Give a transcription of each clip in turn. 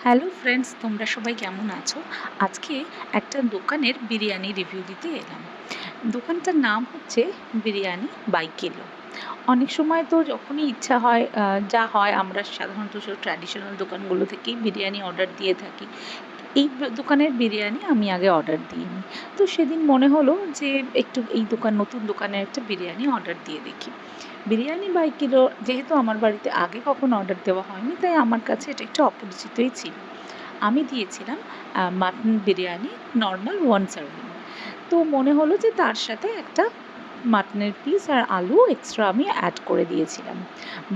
Hello friends, তোমরা সবাই কেমন আছো? আজকে একটা দোকানের বিরিয়ানি রিভিউ দিতে এলাম। দোকানটার নাম হচ্ছে বিরিয়ানি বাই কিলো। অনেক সময় তো যখনই ইচ্ছা হয় যা হয়, আমরা সাধারণত সব ট্র্যাডিশনাল দোকানগুলো থেকেই বিরিয়ানি অর্ডার দিয়ে থাকি। এই দোকানের বিরিয়ানি আমি আগে অর্ডার দিইনি। তো সেদিন মনে হলো যে একটু এই দোকান, নতুন দোকানের একটা বিরিয়ানি অর্ডার দিয়ে দেখি। বিরিয়ানি বাই কিলো যেহেতু আমার বাড়িতে আগে কখনো অর্ডার দেওয়া হয়নি, তাই আমার কাছে এটা একটু অপরিচিতই ছিল। আমি দিয়েছিলাম mutton biryani normal one serving তো মনে হলো যে তার সাথে একটা মাটনের পিস আর আলু এক্সট্রা আমি অ্যাড করে দিয়েছিলাম।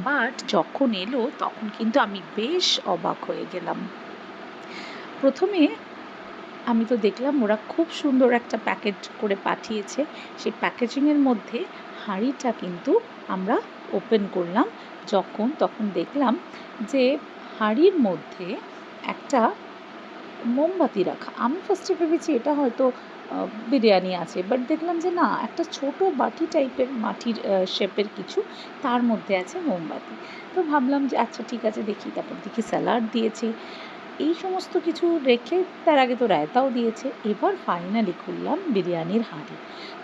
বাট যখন এলো, তখন কিন্তু আমি বেশ অবাক হয়ে গেলাম। প্রথমে আমি তো দেখলাম ওরা খুব সুন্দর একটা প্যাকেট করে পাঠিয়েছে। সেই প্যাকেজিংয়ের মধ্যে হাঁড়িটা কিন্তু আমরা ওপেন করলাম। যখন তখন দেখলাম যে হাঁড়ির মধ্যে একটা মোমবাতি রাখা। আমি ফার্স্টে ভেবেছি এটা হয়তো বিরিয়ানি আছে। বাট দেখলাম যে না, একটা ছোট বাটি টাইপের মাটির শেপের কিছু তার মধ্যে আছে মোমবাতি। তো ভাবলাম যে আচ্ছা ঠিক আছে, দেখি। তারপর দেখি স্যালাড দিয়েছে। এই সমস্ত কিছু রেখে তার আগে তো রায়তাও দিয়েছে। এবার ফাইনালি খুললাম বিরিয়ানির হাঁড়ি।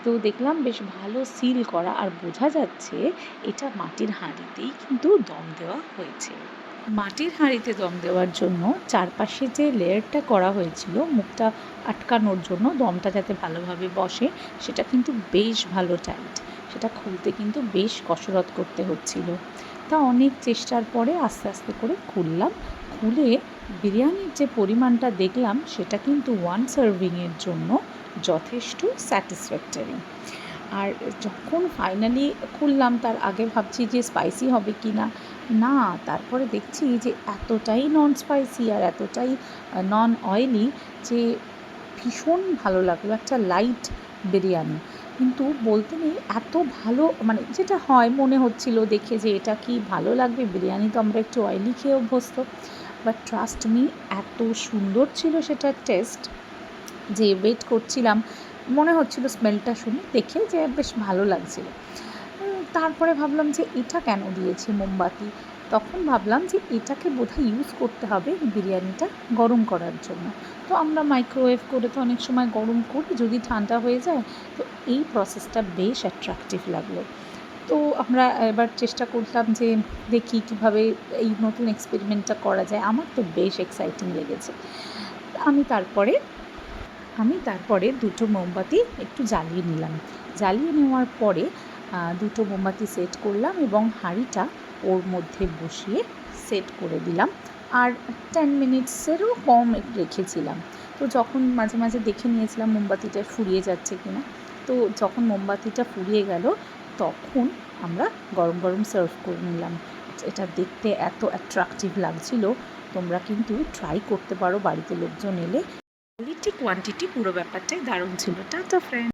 তো দেখলাম বেশ ভালো সিল করা আর বোঝা যাচ্ছে এটা মাটির হাঁড়িতেই কিন্তু দম দেওয়া হয়েছে। মাটির হাঁড়িতে দম দেওয়ার জন্য চারপাশে যে লেয়ারটা করা হয়েছিল, মুখটা আটকানোর জন্য দমটা যাতে ভালোভাবে বসে, সেটা কিন্তু বেশ ভালো টাইট সেটা খুলতে কিন্তু বেশ কসরত করতে হচ্ছিল। তা অনেক চেষ্টার পরে আস্তে আস্তে করে খুললাম। খুলে বিরিয়ানির যে পরিমাণটা দেখলাম, সেটা কিন্তু ওয়ান সার্ভিংয়ের জন্য যথেষ্ট স্যাটিসফ্যাক্টরি আর যখন ফাইনালি খুললাম, তার আগে ভাবছি যে স্পাইসি হবে কি না? না, তারপরে দেখছি যে এতটাই নন স্পাইসি আর এতটাই নন অয়েলি যে ভীষণ ভালো লাগল, একটা লাইট বিরিয়ানি। কিন্তু বলতে নেই, এত ভালো মানে যেটা হয় মনে হচ্ছিল দেখে যে এটা কি ভালো লাগবে, বিরিয়ানি তো আমরা একটু অয়েলি খেয়ে অভ্যস্ত। বাট ট্রাস্ট মি এত সুন্দর ছিল সেটার টেস্ট যে ওয়েট করছিলাম, মনে হচ্ছিল স্মেলটা শুনে দেখে যে বেশ ভালো লাগছিল। তারপরে ভাবলাম যে এটা কেন দিয়েছে মোমবাতি? তখন ভাবলাম যে এটাকে বোধহয় ইউজ করতে হবে বিরিয়ানিটা গরম করার জন্য। তো আমরা মাইক্রোওয়েভ করে তো অনেক সময় গরম করি, যদি ঠান্ডা হয়ে যায়, তো এই প্রসেসটা বেশ অ্যাট্রাকটিভ লাগল। তো আমরা এবার চেষ্টা করলাম যে দেখি কীভাবে এই নতুন এক্সপেরিমেন্টটা করা যায়। আমার তো বেশ এক্সাইটিং লেগেছে। আমি তারপরে আমি তারপরে দুটো মোমবাতি একটু জ্বালিয়ে নিলাম। জ্বালিয়ে নেওয়ার পরে দুটো মোমবাতি সেট করলাম এবং হাঁড়িটা ওর মধ্যে বসিয়ে সেট করে দিলাম। আর টেন মিনিটসেরও কম রেখেছিলাম। তো যখন মাঝে মাঝে দেখে নিয়েছিলাম মোমবাতিটা ফুরিয়ে যাচ্ছে কিনা, তো যখন মোমবাতিটা ফুরিয়ে গেল, তখন আমরা গরম গরম সার্ভ করে নিলাম। এটা দেখতে এত অ্যাট্রাকটিভ লাগছিল। তোমরা কিন্তু ট্রাই করতে পারো বাড়িতে লোকজন এলে। কোয়ালিটি কোয়ান্টিটি পুরো ব্যাপারটাই দারুণ ছিল। Tata friend